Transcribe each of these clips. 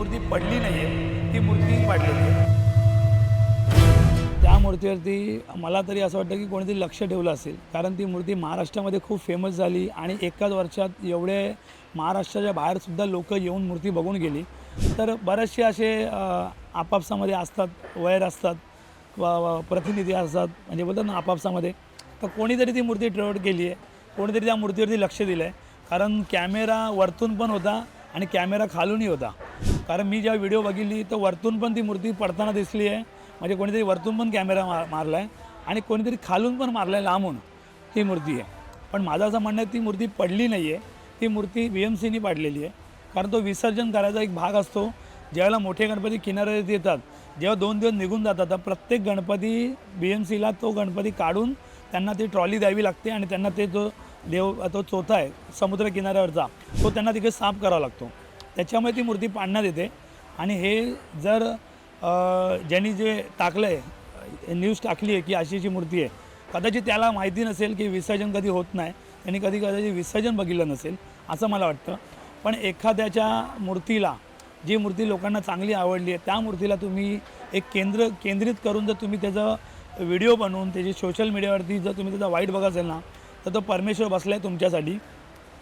मूर्ती पडली नाही आहे ती मूर्ती पाडलेली आहे त्या मूर्तीवरती मला तरी असं वाटतं की कोणीतरी लक्ष ठेवलं असेल. कारण ती मूर्ती महाराष्ट्रामध्ये खूप फेमस झाली आणि एकाच वर्षात एवढे महाराष्ट्राच्या बाहेरसुद्धा लोक येऊन मूर्ती बघून गेली. तर बरेचसे असे आपापसामध्ये असतात वैर असतात प्रतिनिधी असतात म्हणजे बोलतात ना आपापसामध्ये. तर कोणीतरी ती मूर्ती ट्रेवट केली आहे कोणीतरी त्या मूर्तीवरती लक्ष दिलं आहे कारण कॅमेरा वरतून पण होता आणि कॅमेरा खालूनही होता. कारण मी जेव्हा व्हिडिओ बघितली तर वरतून पण ती मूर्ती पडताना दिसली आहे. म्हणजे कोणीतरी वरतून पण कॅमेरा मार मारला आहे आणि कोणीतरी खालून पण मारला आहे लांबून ती मूर्ती आहे. पण माझं असं म्हणणं आहे ती मूर्ती पडली नाही आहे ती मूर्ती बी एम सीनी पाडलेली आहे. कारण तो विसर्जन करायचा एक भाग असतो. ज्यावेळेला मोठे गणपती किनाऱ्यावरती येतात जेव्हा दोन दिवस निघून जातात तर प्रत्येक गणपती बी एम सीला तो गणपती काढून त्यांना ती ट्रॉली द्यावी लागते आणि त्यांना ते जो देव तो चोथा आहे समुद्र किनाऱ्यावरचा तो त्यांना तिकडे साफ करावा लागतो. त्याच्यामुळे ती मूर्ती पाडण्यात येते. आणि हे जर ज्यांनी जे टाकलं आहे न्यूज टाकली आहे की अशी अशी मूर्ती आहे कदाचित त्याला माहिती नसेल की विसर्जन कधी होत नाही त्यांनी कधी कदाचित विसर्जन बघितलं नसेल असं मला वाटतं. पण एखाद्याच्या मूर्तीला जी मूर्ती लोकांना चांगली आवडली आहे त्या मूर्तीला तुम्ही एक केंद्र केंद्रित करून जर तुम्ही त्याचं व्हिडिओ बनवून त्याची सोशल मीडियावरती जर तुम्ही त्याचा वाईट बघत असेल ना तर तो परमेश्वर बसला आहे तुमच्यासाठी.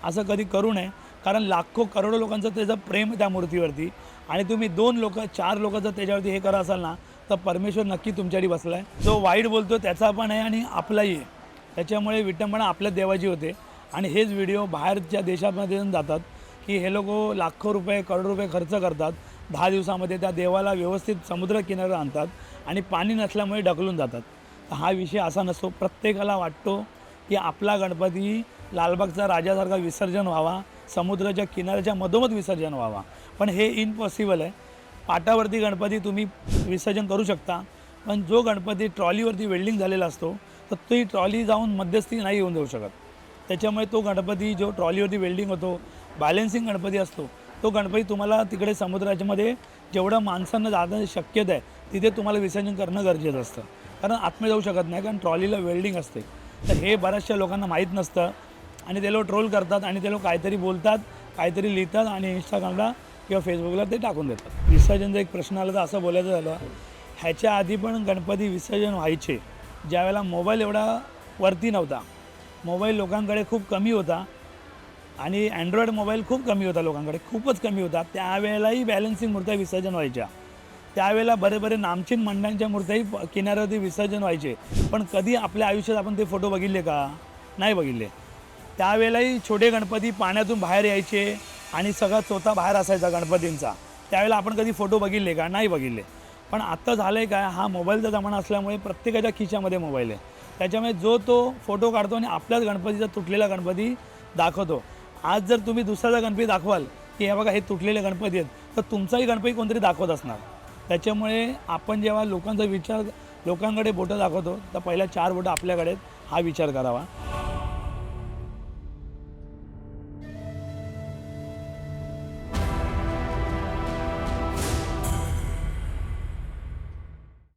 असं कधी करू नये. कारण लाखो करोडो लोकांचं त्याचं प्रेम त्या मूर्तीवरती. आणि तुम्ही दोन लोक चार लोक जर त्याच्यावरती हे करत असाल ना तर परमेश्वर नक्की तुमच्याकडे बसला आहे जो वाईट बोलतो त्याचा पण आहे आणि आपलाही आहे. त्याच्यामुळे विटंबना आपल्या देवाची होते. आणि हेच व्हिडिओ बाहेरच्या देशामध्ये येऊन जातात की हे लोक लाखो रुपये करोडो रुपये खर्च करतात. दहा दिवसामध्ये त्या देवाला व्यवस्थित समुद्र आणतात आणि पाणी नसल्यामुळे ढकलून जातात. तर हा विषय असा नसतो. प्रत्येकाला वाटतो की आपला गणपती लालबागचा राजासारखा विसर्जन व्हावा. समुद्राच्या किनाऱ्याच्या मधोमध विसर्जन व्हावा. पण हे इम्पॉसिबल आहे. पाटावरती गणपती तुम्ही विसर्जन करू शकता. पण जो गणपती ट्रॉलीवरती वेल्डिंग झालेला असतो तर ती ट्रॉली जाऊन मध्यस्थी नाही येऊन जाऊ शकत. त्याच्यामुळे तो गणपती जो ट्रॉलीवरती वेल्डिंग होतो बॅलेन्सिंग गणपती असतो तो गणपती तुम्हाला तिकडे समुद्राच्यामध्ये जेवढं माणसांना जाणं शक्यता आहे तिथे तुम्हाला विसर्जन करणं गरजेचं असतं. कारण आतमध्ये जाऊ शकत नाही कारण ट्रॉलीला वेल्डिंग असते. तर हे बऱ्याचशा लोकांना माहीत नसतं. आणि ते लोक ट्रोल करतात आणि ते लोक काहीतरी बोलतात काहीतरी लिहितात आणि इंस्टाग्रामला किंवा फेसबुकला ते टाकून देतात. विसर्जनचा एक प्रश्न आला तर असं बोलायचं झालं ह्याच्या आधी पण गणपती विसर्जन व्हायचे. ज्यावेळेला मोबाईल एवढा वरती नव्हता. मोबाईल लोकांकडे खूप कमी होता आणि अँड्रॉइड मोबाईल खूप कमी होता लोकांकडे खूपच कमी होता. त्यावेळेलाही बॅलन्सिंग मूर्त्या विसर्जन व्हायच्या. त्यावेळेला बरे बरे नामचीन मंडळांच्या मूर्त्याही किनाऱ्यावरती विसर्जन व्हायचे. पण कधी आपल्या आयुष्यात आपण ते फोटो बघितले का? नाही बघितले. त्यावेळेलाही छोटे गणपती पाण्यातून बाहेर यायचे आणि सगळा चोथा बाहेर असायचा गणपतींचा. त्यावेळेला आपण कधी फोटो बघितले का? नाही बघितले. पण आत्ता झालं आहे काय? हा मोबाईलचा जमाना असल्यामुळे प्रत्येकाच्या खिशामध्ये मोबाईल आहे. त्याच्यामुळे जो तो फोटो काढतो आणि आपल्याच गणपतीचा तुटलेला गणपती दाखवतो. आज जर तुम्ही दुसऱ्याचा गणपती दाखवाल की हे बघा हे तुटलेले गणपती आहेत तर तुमचाही गणपती कोणतरी दाखवत असणार. त्याच्यामुळे आपण जेव्हा लोकांचा विचार लोकांकडे बोटं दाखवतो तर पहिल्या चार बोटं आपल्याकडे आहेत, हा विचार करावा.